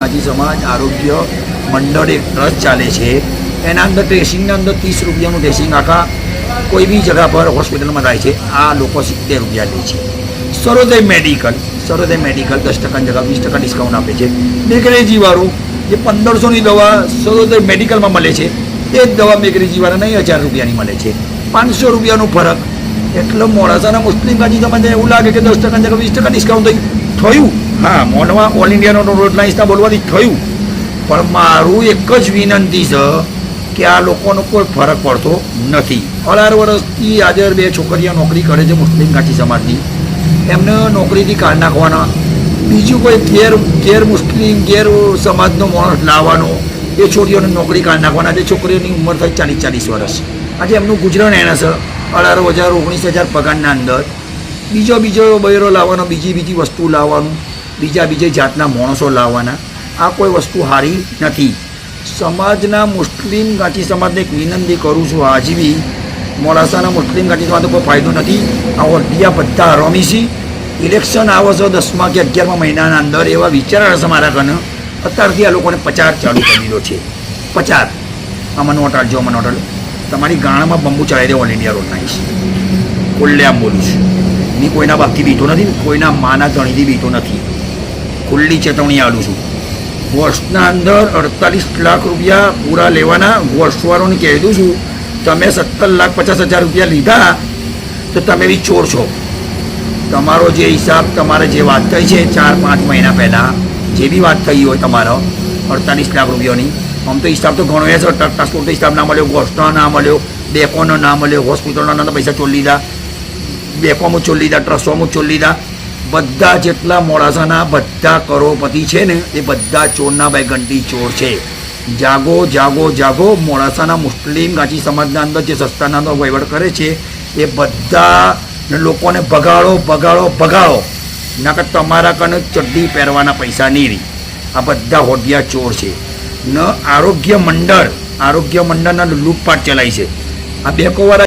માજી સમાજ આરોગ્ય મંડળ એક ટ્રસ્ટ ચાલે છે. એના અંદર ડ્રેસિંગના અંદર ત્રીસ રૂપિયાનું ડ્રેસિંગ આખા કોઈ બી જગા પર હોસ્પિટલમાં થાય છે. આ લોકો સિત્તેર રૂપિયા લે છે. સરોદય મેડિકલ સરોદય મેડિકલ દસ ટકા જગા, વીસ ટકા ડિસ્કાઉન્ટ આપે છે. મેઘરેજીવાળું જે પંદરસોની દવા સરોદય મેડિકલમાં મળે છે, એ જ દવા મેઘરેજીવાળા નહીં હજાર રૂપિયાની મળે છે. પાંચસો રૂપિયાનો ફરક. એટલો મોડાસાના મુસ્લિમ ગાજી તમને એવું લાગે કે દસ ટકા જગા, વીસ ટકા ડિસ્કાઉન્ટ થયું. હા મોનમાં ઓલ ઇન્ડિયાનો રોડ બોલવાથી થયું. પણ મારું એક જ વિનંતી છે કે આ લોકોનો કોઈ ફરક પડતો નથી. અઢાર વર્ષથી આજે બે છોકરીઓ નોકરી કરે છે મુસ્લિમ કાઠી સમાજની. એમને નોકરીથી કાઢ નાખવાના. બીજું કોઈ ગેર ગેર મુસ્લિમ, ગેર સમાજનો માણસ લાવવાનો. એ છોકરીઓને નોકરી કાઢ નાખવાના. જે છોકરીઓની ઉંમર થઈ ચાલીસ ચાલીસ વર્ષ. આજે એમનું ગુજરાન એના છે અઢાર હજાર, ઓગણીસ હજાર પગારના અંદર. બીજો બીજો બૈરો લાવવાનો, બીજી બીજી વસ્તુ લાવવાનું. બીજા બીજી જાતના માણસો લાવવાના. આ કોઈ વસ્તુ સારી નથી. સમાજના મુસ્લિમ ગાંઠી સમાજને એક વિનંતી કરું છું આજીવી મોડાસાના મુસ્લિમ ગાંઠી સમાજનો કોઈ ફાયદો નથી. આ ઓડિયા બધા રમીશી. ઇલેક્શન આવે છે દસમા કે અગિયારમાં મહિનાના અંદર એવા વિચાર હશે મારા કને અત્યારથી આ લોકોને પચાર ચાલુ કરી દીધો છે. પચાર. આમાં નોટ જો આમાં નોટ તમારી ગાણામાં બંબુ ચડાવી દે ઓલ ઇન્ડિયા રોડ નાઈશ ખુલ્લે આમ બોલું છું. ની કોઈના બાપથી બીતો નથી કોઈના માના ધણીથી બીતો નથી. ખુલ્લી ચેતવણી આલું છું. વર્ષના અંદર અડતાલીસ લાખ રૂપિયા પૂરા લેવાના વર્ષવાળોને કહી દઉં છું. તમે સત્તર લાખ પચાસ હજાર રૂપિયા લીધા તો તમે બી ચોર છો. તમારો જે હિસાબ, તમારે જે વાત થઈ છે ચાર પાંચ મહિના પહેલાં, જે બી વાત થઈ હોય તમારો, અડતાલીસ લાખ રૂપિયાની, આમ તો હિસાબ તો ઘણો છે ટ્રાન્સપોર્ટનો હિસાબ ના મળ્યો ગોસ્ટનો ના મળ્યો, બેકોનો ના મળ્યો, હોસ્પિટલના ના પૈસા ચોરી લીધા, બેકોમાં ચોરી લીધા, ટ્રસ્ટોમાં ચોરી લીધા. બધા જેટલા મોડાસાના બધા કરોડપતિ છે ને, એ બધા ચોરના ભાઈ ઘંટી ચોર છે. જાગો જાગો જાગો, મોડાસાના મુસ્લિમ ગાંચી સમાજના અંદર જે સસ્તાના અંદર વહીવટ કરે છે, એ બધા લોકોને ભગાડો ભગાડો ભગાડો. નકર તમારા કને ચડ્ડી પહેરવાના પૈસા નહીં રહી. આ બધા હોડિયા ચોર છે. ન આરોગ્ય મંડળ, આરોગ્ય મંડળના લૂંટપાટ ચલાય છે. આ બેકોવાળા